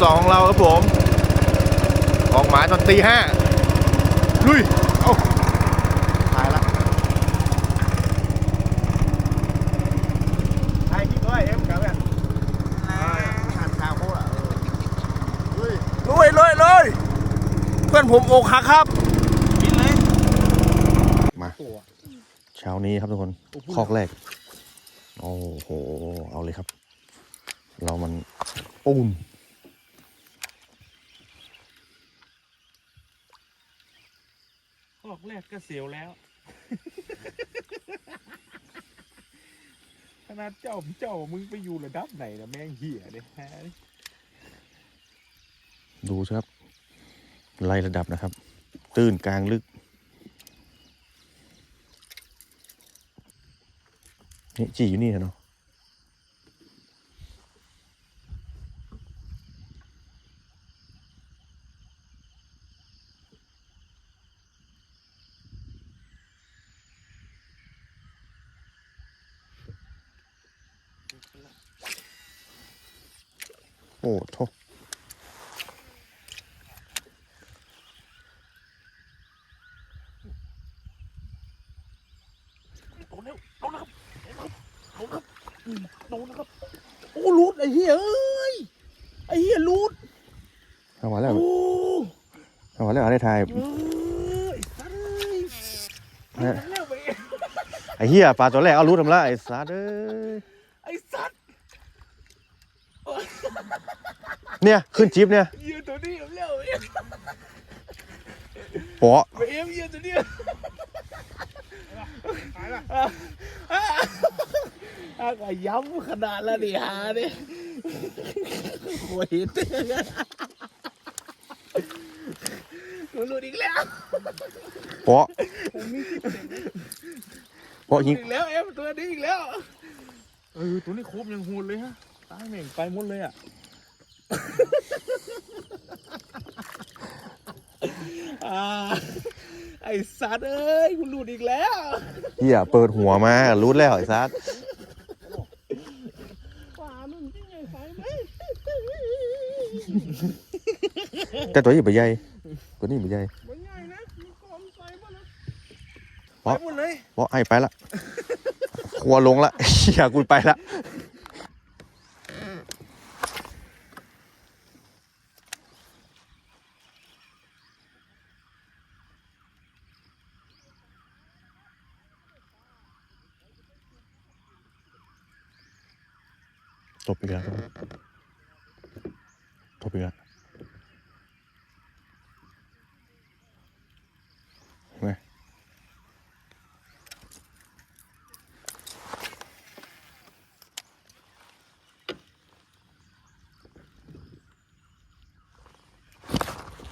2 ของเราครับผม ออกหมายตอนตีห้าลุย เอาตายละตายคิดด้วยเอ็มกับแบบหันขาโคตรอะลุยลุยลุยเพื่อนผมอกหักครับ กินเลย มา เช้านี้ครับทุกคนคอกแรก โอ้โห เอาเลยครับ เรามันปูน ขอกแรกก็เสียวแล้ว ขนาดเจ้าเจ้ามึงไปอยู่ระดับไหนนะแม่งเหี้ยเนี่ยฮะดูสิครับ ไล่ระดับนะครับ ตื้นกลางลึก นี่จีอยู่นี่เนาะ โอ้โทโดนแล้วโดนแล้วครับโดนครับโดนนะครับ โอ้รูดไอ้เหี้ยเอ้ย ไอ้เหี้ยรูดเอามาแล้วโอ้เอามาแล้วอะไรทายเอ้ยสัตว์เอ้ยเนี่ยแล้วไปไอ้เหี้ยปลาตัวแรกเอารู้ทำละไอ้สัตว์เอ้ย ไอ้สัตว์ เนี่ยขึ้นจิ๊บเนี่ยเหี้ยตัวนี้เอาแล้วเอ้ยปอไปเอ็มเหี้ยตัวนี้ตายละอะก็ย้ำขนาดละดิฮะเนี่ยโคตรเห็นกูรู้อีกแล้วปอปอยิงอีกแล้วเอ็มตัวนี้อีกแล้วเออตัวนี้โคบยังโหดเลยฮะตายแม่งไปหมดเลยอะ อ่าไอ้สัตว์เอ้ยกูหลุดอีกแล้วเหี้ยเปิดหัวมารู้แล้วไอ้สัตว์ป่ามึงที่ไงไฟไหมแต่ตัวนี้ใบใหญ่ตัวนี้ใบใหญ่มันง่ายนะมีกอมไฟมาแล้วเพราะไปหมดเลยปอไอ้ไปละครัวลงละเหี้ยกูไปละตบ กแล้วตบอีกแล้วไง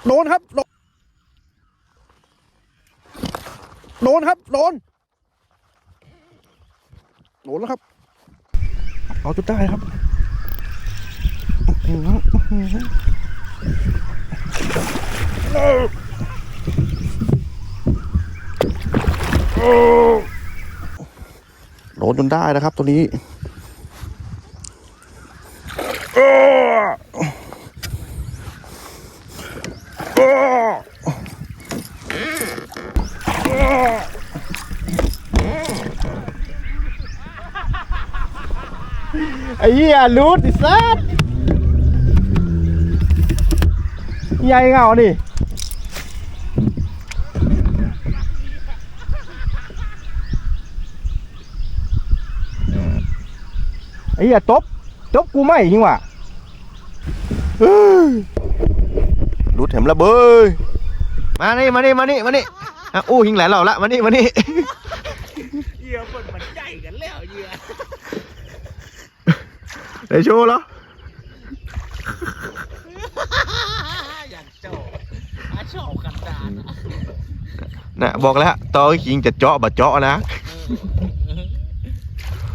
โดนครับ โดนโดนครับ โดน โดนแล้วครับ เอาจุดได้ครับ อื้อหืออื้อหือโดจนได้นะครับตัวนี้ไอ้เหี้ยรูดไอ้สัส ใหญ่เงาดิไอ้เหี้ยตบตบกูไม่จริงว่ะเฮ้ยรูดแถมระเบยมานี่มานี่มานี่มานี่อะอู้หิงแหลนเราละมานี่มานี่เหยื่อเปิดมันใจกันแล้วเหยื่อได้โชว์เหรอ อยากโจ อาชอบกันดานน่ะบอกแล้วตอขิงจะเจาะบะเจาะนะ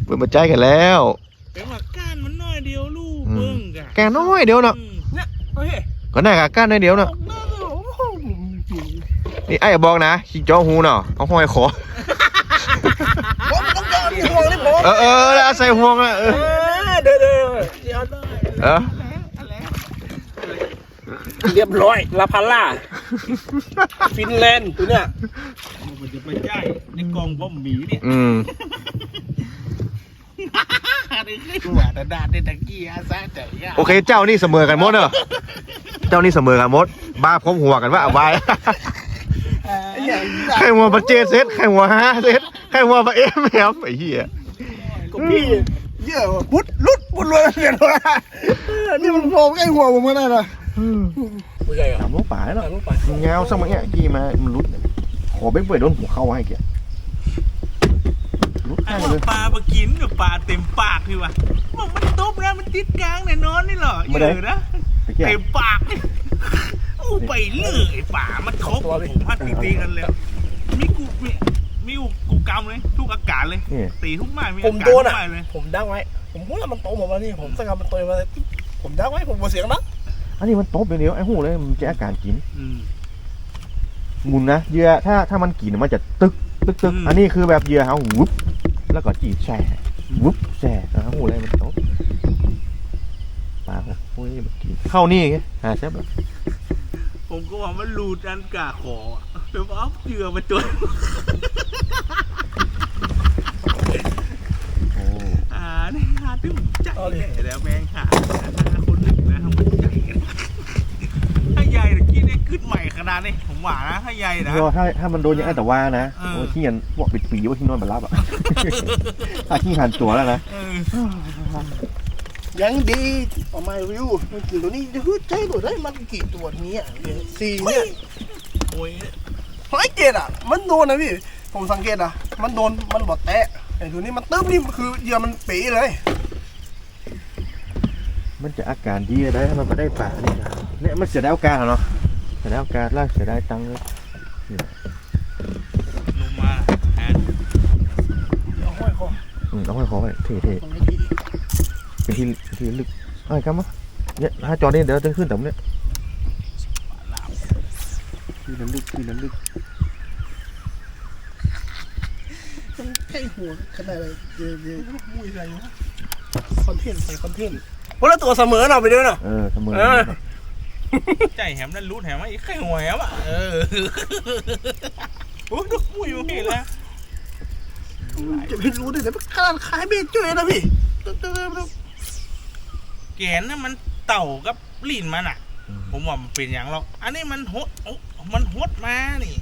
เปิดมาใจกันแล้วเป็นว่าก้านมันน้อยเดียวลูกอืมเบิ่งกะแกน้อยเดียวเนาะอืมเนี่ยโอเคก็น่ากะก้านน้อยเดียวเนาะน่าจะโอ้โหนี่ไอ้บอกนะขิงเจาะหูเนาะเอาห้อยคอผมต้องการที่ห่วงนี่ผมเออเออแล้วเอาใส่ห่วงละเออเออเด้อเด้อเดี๋ยวได้เออเรียบร้อยลาพาล่า ฟินแลนด์ตัวเนี้ยมันจะไปใกล้ในกองบอมหมีเนี่ยอืมนี่คือว่าแต่ดาดในตะกี้อาซาใจอะโอเค เจ้านี่เสมอกันหมดเนอะเจ้านี่เสมอกันหมด บ้าพร้อมหัวกันว่าเอาไว้ใครหัวประเจเซตใครหัวฮาเซตใครหัวประเอ็มแอฟไอ้เหี้ยก็พี่เยอะพุดลุดพุดเลยเปลี่ยนว่านี่มันโผล่ใกล้หัวผมก็ได้นะไม่ใช่เหรอถามลูกป่าเนาะลูกไปเงาสักมั้งเนี่ยกี่มามันรุดขอเบ้งเปิดโดนหัวเข้าให้แกรุดไอ้ข้างว่าเลยปลาปลากินกับปลาเต็มปากพี่วะบอกมันตบนะมันติดกลางแน่นอนนี่เหรอเยอะนะไอ้เหี้ยเต็มปากนี่อู้ไปเลยป่ามันทบผมพัดตีตีกันแล้วมีกูมีมีกูกำเลย ทุกอากาศเลยนี่ตีทุกไม้มีผมอากาศโดทุนกอะไม้เลยผมดักไว้ ผมพูดแล้วมันโตผมมานี่ผมสกัดมันโตมาเลยผมดักไว้ผมบ่เสียงนะ อันนี้มันตบอย่างเดียวไอ้หูเลยมันจะอาการกินอืมหมุนนะเหยื่อถ้าถ้ามันกินมันจะตึกตึกตึกอืมอันนี้คือแบบเหยื่อเขาวุบแล้วก็จีบแช่วุบแช่แล้วหูเลยมันตบปลาเขาโอ้ยมันกินเข้านี่ไงหาแซ่บแบบผมก็ว่ามันรูดอันกาขออะเดี๋ยวเอาเจือมาจนโอ้อ่านี่หาตึ้มใจเลยแล้วแมงหาคนหนึ่ง นะทำมันใจกันถ้าใหญ่ตะกี้ได้ขึ้นใหม่ขนาดนี้ผมว่านะถ้าใหญ่นะก็ถ้าถ้ามันโดนอย่างนั้นแต่ว่านะเออ โอ้ยขี้ยันพวกปิดปีว่าขี้นอนมารับอะถ้าขี้หันตัวแล้วนะเออยังดีออกมาวิวมันกี่ตัวนี้จะฮึดใจตัวได้มันกี่ตัวเนี้ยสี่เนี่ยโอ้ยไอ้เกดอะ มันโดนนะพี่ ผมสังเกตอะ มันโดนมันบอดแตะไอ้ตัวนี้มันตึ๊บนี่คือเหยื่อมันปีเลย มันจะอาการดีได้ถ้ามันไม่ได้ปลาเนี่ยนะเนี่ยมันเสียได้โอกาสเหรอเนาะเสียได้โอกาสล่าเสียได้ตังค์เลยลงมาแอนเอาห้อยคออืมเอาให้ขอไปเท่เท่ตรงนี้ดีๆเป็นที่เป็นที่ลึกเอ้ยครับมะเนี่ยถ้าจอนี่เดี๋ยวจะขึ้นแต่เนี่ยที่นั้นลึกที่นั้นลึกมันใกล้หัวขนาดเลยเดี๋ยวเดี๋ยวมุ้ยอะไรวะคอนเทนต์ใส่คอนเทนต์ คนละตัวเสมอเนาะไปด้วยเนาะเออเสมอเออใจแหมนั่นรูดแหมไอ้ไข่หวยอะเออโอ้ยดูมุ้ยอยู่พี่แล้วจะไม่รู้ได้แต่ขนาดขายเบสจุ้ยนะพี่ตึ๊บตึ๊บตึ๊บตึ๊บแกนน่ะมันเต่ากับลิ้นมันอะ ผมว่ามันเป็นอย่างหรอกอันนี้มันหดโอ้มันหดมานี่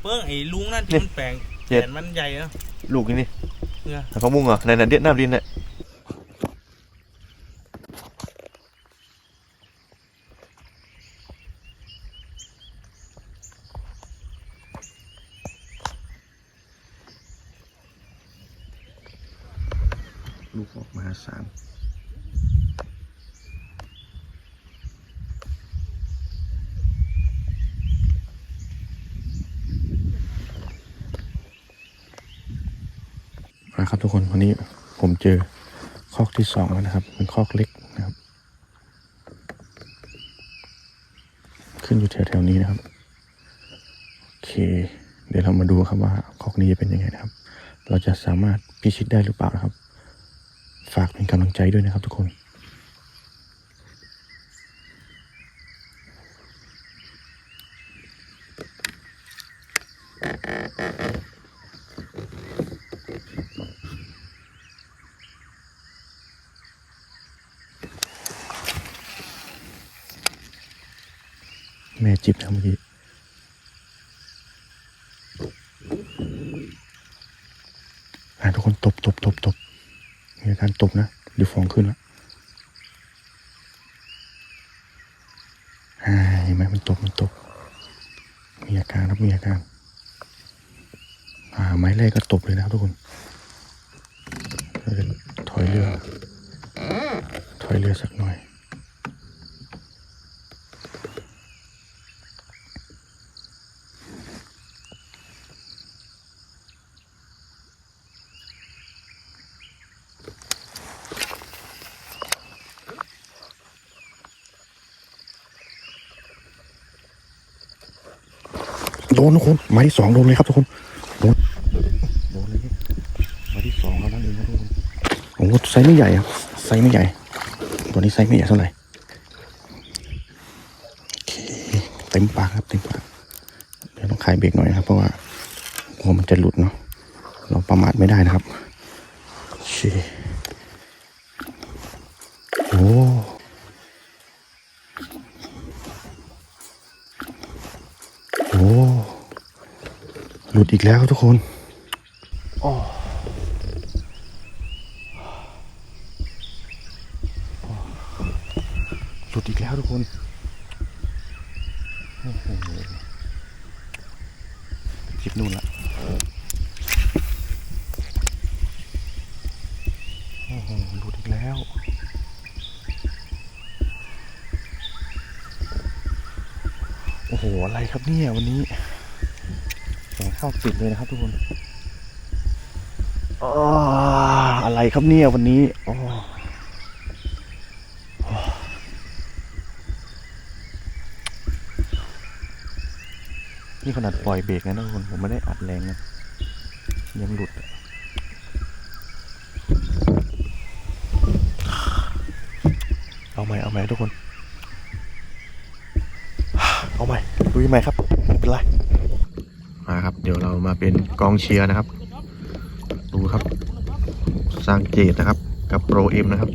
เปิ้งไอ้ลุงนั่นที่มันแปลงแขนมันใหญ่นะลูกนี่นี่เออแต่เขามุ้งเหรอในนั้นเด็ดน้ำดินเนี่ยลูกอ อกมหาศาลนะครับทุกค นวันนี้ผมเจอคอกที่สองแล้วนะครับ เป็นคอกเล็กนะครับ ขึ้นอยู่แถวๆนี้นะครับโอเค เดี๋ยวเรามาดูครับว่าคอกนี้จะเป็นยังไงนะครับ เราจะสามารถพิชิตได้หรือเปล่านะครับ ฝากเป็นกำลังใจด้วยนะครับทุกคน นะเมื่อกี้ทุกคนตบตบตบตบมีอาการตบนะเดี๋ยวฟองขึ้นแล้วเห็นไหมมันตบมันตบมีอาการครับมีอาการ อ่า ไม้แรกก็ตบเลยนะครับทุกคนเราจะถอยเรือ ถอยเรือสักหน่อย โดนทุกคนไม้ที่สองโดนเลยครับทุกคนโดนโดนเลยเนี่ยไม้ที่สองแล้วนั่นเองครับทุกคนโอ้โหไซส์ไม่ใหญ่ครับไซส์ไม่ใหญ่ ตัวนี้ไซส์ไม่ใหญ่เท่าไหร่โอเคเต็มปากครับเต็มปากเดี๋ยวต้องคลายเบรกหน่อยนะครับ เพราะว่าหัวมันจะหลุดเนาะเราประมาทไม่ได้นะครับโอเคโอ้ โอ้ห ลุดอีกแล้วครับทุกคนอ้อหลุดอีกแล้วทุกคนโอ้โหคลิปนู่นละโอ้โหหลุดอีกแล้วโอ้โห อะไรครับเนี่ยวันนี้แส งเข้าติดเลยนะครับทุกคนอออะไรครับเนี่ยวันนี้อ๋อนี่ขนาดปล่อยเบรกนะทุกคนผมไม่ได้อัดแรงนะยังหลุดเอาไหม่เอาไหม่ทุกคน เอาใหม่ดูยังไงครับไม่เป็นไร มาครับ เดี๋ยวเรามาเป็นกองเชียร์นะครับ ดูครับ สร้างเจตนะครับ กับโปรเอ็มนะครับ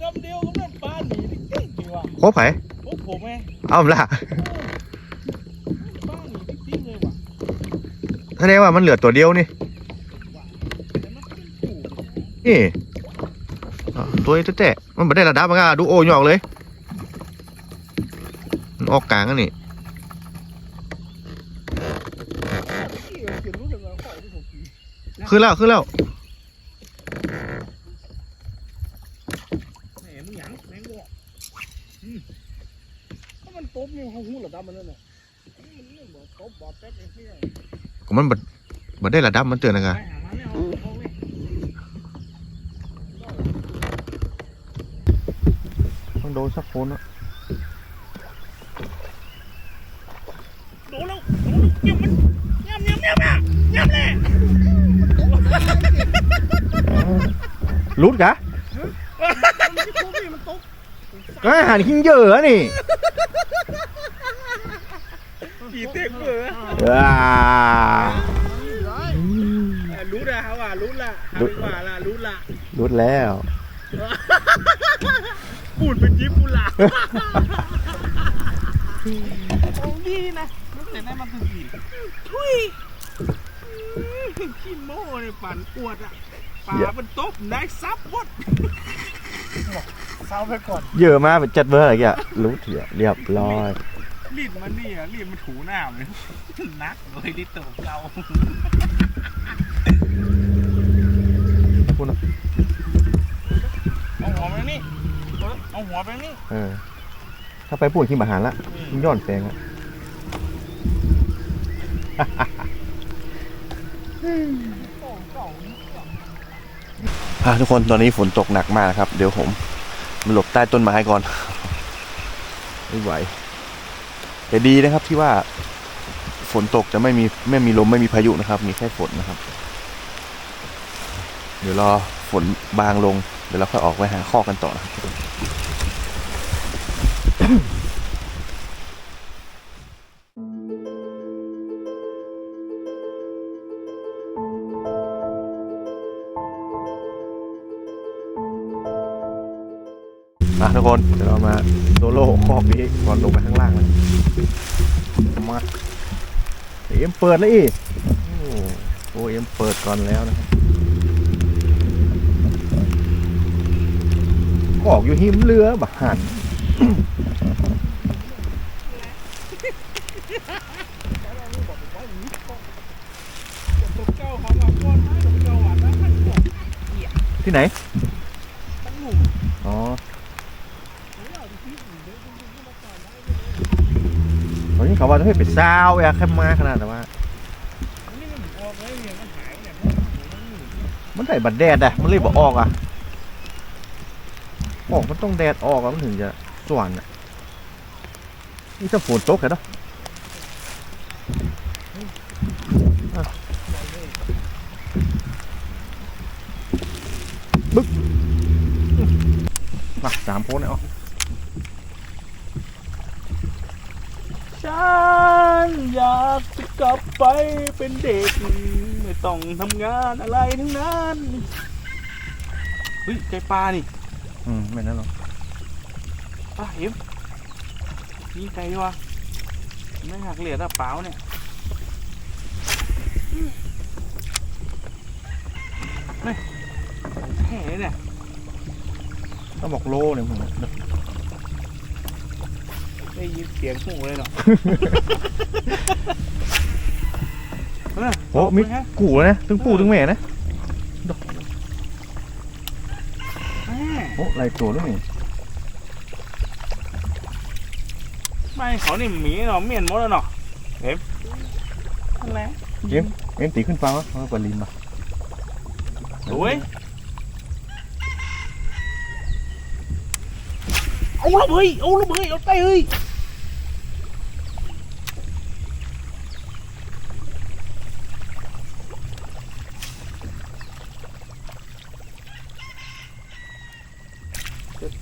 กำเดียวก็แม่นปลาหนีนี่เก่งจริงว่ะโค้ไผพวกผมไงเอาละปลาหริงๆเลยว่ะแสดงว่ามันเหลือตัวเดียวนี่ นี่ ตัวแต่มันไม่ได้ระดับมันก็ดูโอ้ยอกเลย ออกกลางอันนี่ที่เขียนรู้จักว่าข้อที่ผมกินขึ้นแล้วขึ้นแล้วแหมมึงหยังแมงบอกอืมถ้ามันตบมีเขาหูระดับมันนั่นน่ะมันเรื่องบอกตบบอดแป๊บเองที่ไหนก็มันบัดบัดได้ระดับมันเตือนนะคไปรับหามันไม่เอาเอาเลยต้องโดนสักคนอะ โดนแล้วโดนแล้วเกี่ยวมันย่ำย่ำย่ำอะย่ำเลย รุดกะมันไม่ตบนี่มันตบก็อาหารขิงเยอะนี่กี่เต็มเลยว้ารู้นะเขาว่ารู้ละหาดีกว่าละรู้ละรุดแล้วพูดเป็นญี่ปุ่นละโอ้ดีนะรู้แต่ได้มันถึงกี่ทุยขี้โม่เนี่ยปั่นปวดอะ ปลาเป็นตบได้ซับหมดเศร้าไปก่อนเยอะมากเป็นจัดเบอร์อะไรเงี้ยรู้เถียเรียบร้อยลิ้นมันนี่อะลิ้นมันถูหน้าเลยนักเลยที่ตัวเก่าคุณเอาหัวไปนี่เอาหัวไปนี่เออถ้าไปพูดที่มหาละย้อนแสงอะอ่ะทุกคนตอนนี้ฝนตกหนักมากครับ เดี๋ยวผมมาหลบใต้ต้นไม้ก่อน ไม่ไหว แต่ดีนะครับที่ว่าฝนตกจะไม่มีไม่มีลมไม่มีพายุนะครับ มีแค่ฝนนะครับ เดี๋ยวรอฝนบางลง เดี๋ยวเราค่อยออกไปหาข้อกันต่อนะครับ ทุกคนเดี๋ยวเรามาโซโล่คอกนี้ก่อนลงไปข้างล่างเลยมาเอ็มเปิดเลยอีโอ้เอ็มเปิดก่อนแล้วนะครับออกอยู่หิมเรือบักหันเจ้าของว่าก้อนไม้ของเจ้าหวานนะมันบอก ที่ไหน ตั้งหนุ่ม อ๋อตอนนี้เขา ว่าจะให้ไปซาวอยากแค่มาขนาดแต่ว่านี่มันออกเลยเนี่ยมันหายเนี่ยมันได้บัดแดดอะมันเลยบอกออกอะออกมันต้องแดดออกอะมันถึงจะสว่างอะนี่ถ้าฝนตกเหรออะบึ๊กมาสามโพสเนี่ยเอา ฉัน อยากจะกลับไปเป็นเด็ก ไม่ต้องทำงานอะไรทั้งนั้นเฮ้ยไก่ปลานี่อืมไม่นั่นหรอกปลาเห็มนี่ไก่วะไม่หักเหลียดอะเปล่าเนี่ยไม่แค่เนี่ยต้องบอกโลเนี่ยผม ได้ยินเสียงหูเลยเนาะโอ้มิดกูแล้วนะถึงปู่ถึงแม่นะแม่โอ้ไรตัวด้วยนี่ไม่เขานี่หมีเนาะเมียนหมดแล้วเนาะเห็นนั่นแหละเอ็มเอ็มตีขึ้นฟ้าวะเอาปลาลินมาโอ้ยเอาละเฮ้ยเอาละเฮ้ยเอาไตเฮ้ย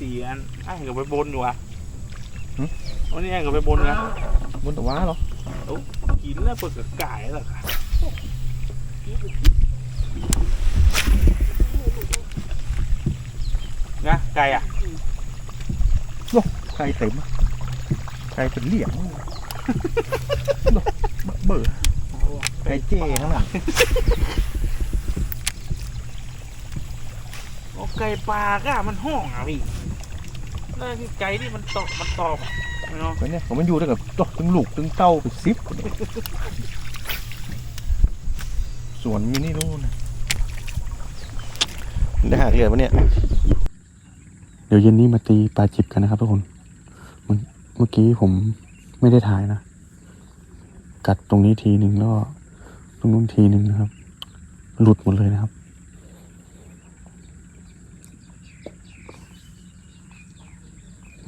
จะตีอันไอ้กับไปบนอยู่อะวันนี้ไอ้กับไปบนนะบนตะว้าเหรอกินแล้วเปิดกับไก่แล้วค่ะนะไก่อะไก่เต็มอะไก่เป็นเหลี่ยมเบื่อไก่เจ้ข้างหลังโอ้ไก่ปลาก็มันห้องอะพี่ นั่นคือไก่ที่มันตอบมันตอบอะเนาะไว้เนี่ยผมมันอยู่ด้วยกับตัวตึงลูกตึงเต้าไปซิปสวนมินิโน่นได้หาเหรียญปะเนี่ย เดี๋ยวเย็นนี้มาตีปลาจิบกันนะครับทุกคน เมื่อเมื่อกี้ผมไม่ได้ถ่ายนะ กัดตรงนี้ทีหนึ่งแล้วก็ตรงนู้นทีหนึ่งนะครับ หลุดหมดเลยนะครับ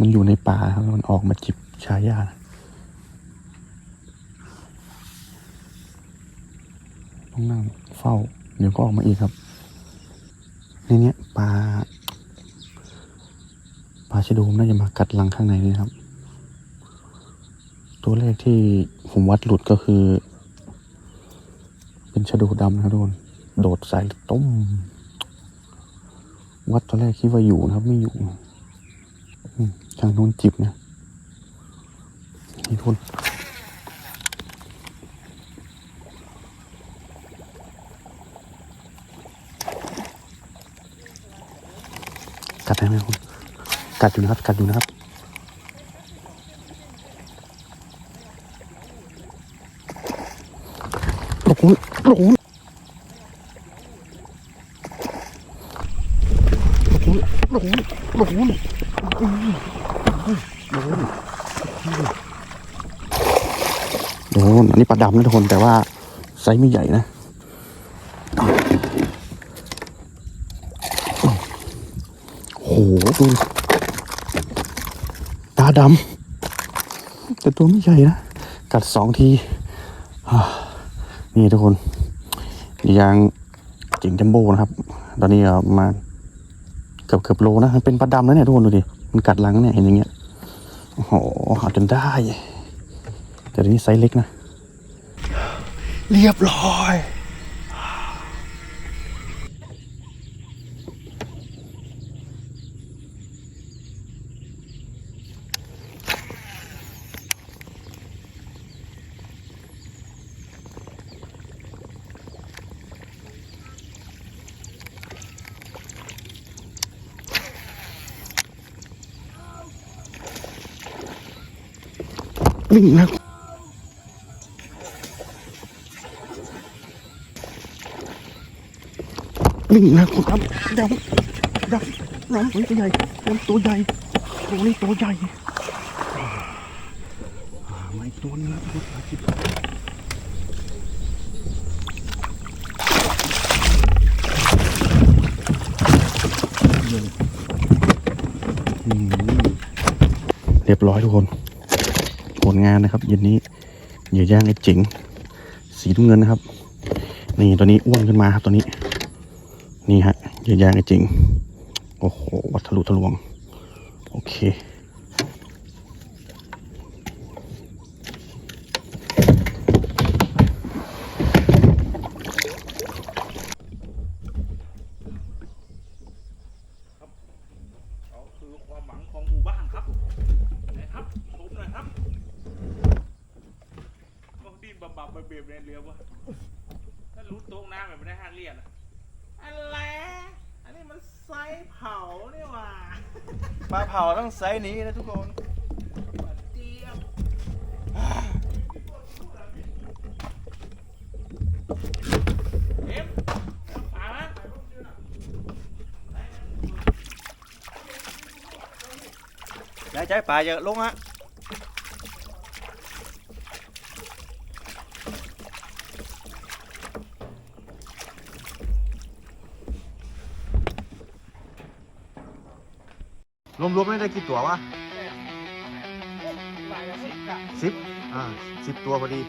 มันอยู่ในป่าครับมันออกมาจิบชายานะต้องนั่งเฝ้า เดี๋ยวก็ออกมาอีกครับ ในเนี้ยปลาปลาชะโดมน่าจะมากัดรังข้างในนี่ครับ ตัวแรกที่ผมวัดหลุดก็คือ เป็นชะโดดำนะครับทุกคนโดดใส่ต้ม วัดตัวแรกคิดว่าอยู่นะครับ ไม่อยู่ ทางนู้นจิบนะนี่ทุนกัดได้ไหมคุณกัดอยู่นะครับ กัดอยู่นะครับโอ้โหโอ้โหโอ้โหโอ้โหโอ้โหโอ้โหอั นี้ปลาดำนะทุกคนแต่ว่าไซส์ไม่ใหญ่นะโอ้โหดูตาดำแต่ตัวไม่ใหญ่นะ กัดสองทีนี่ทุกคนยางจ๋งจัมโบ้นะครับ ตอนนี้มาเกือบเกือบโลนะเป็นปลาดำแล้วเนี่ยทุกคนดูดิมันกัดรังเนี่ยเห็นอย่างเงี้ยโอ้โหเอาจนได้ แต่ทีนี้ไซส์เล็กนะ เรียบร้อย นี่นะ นี่นะคุณครับดำดำน้ำตัวใหญ่น้ำตัวใหญ่ตัวนี้ตัวใหญ่อ่าไม่ตัวนึงนะทุกคนอืมเรียบร้อยทุกคน ผลงานนะครับเย็นนี้เหยื่อย่างไอ้เจ๋งสีน้ำเงินนะครับ นี่ตัวนี้อ้วนขึ้นมาครับตัวนี้ นี่ฮะเหยื่อย่จริง โอ้โห วัดทะลุทะลวง โอเค เขาคือความหวังของหมู่บ้านครับนะครับชมหน่อยครับก็ดิ้นบับบับเบียบๆในเรือวะถ้ารู้โต๊ะน้ำแบบไม่ได้ห้าเรียนอะอะไรอันนี้มันไซส์เผานี่หว่า ปลาเผาต้องไซส์นี้นะทุกคนเจี๊ยบเอ็มปลาไหมอย่าใจปลาอย่าลงฮะ รวมๆไม่ได้กี่ตัววะสิบอ่าสิบตัวพอดี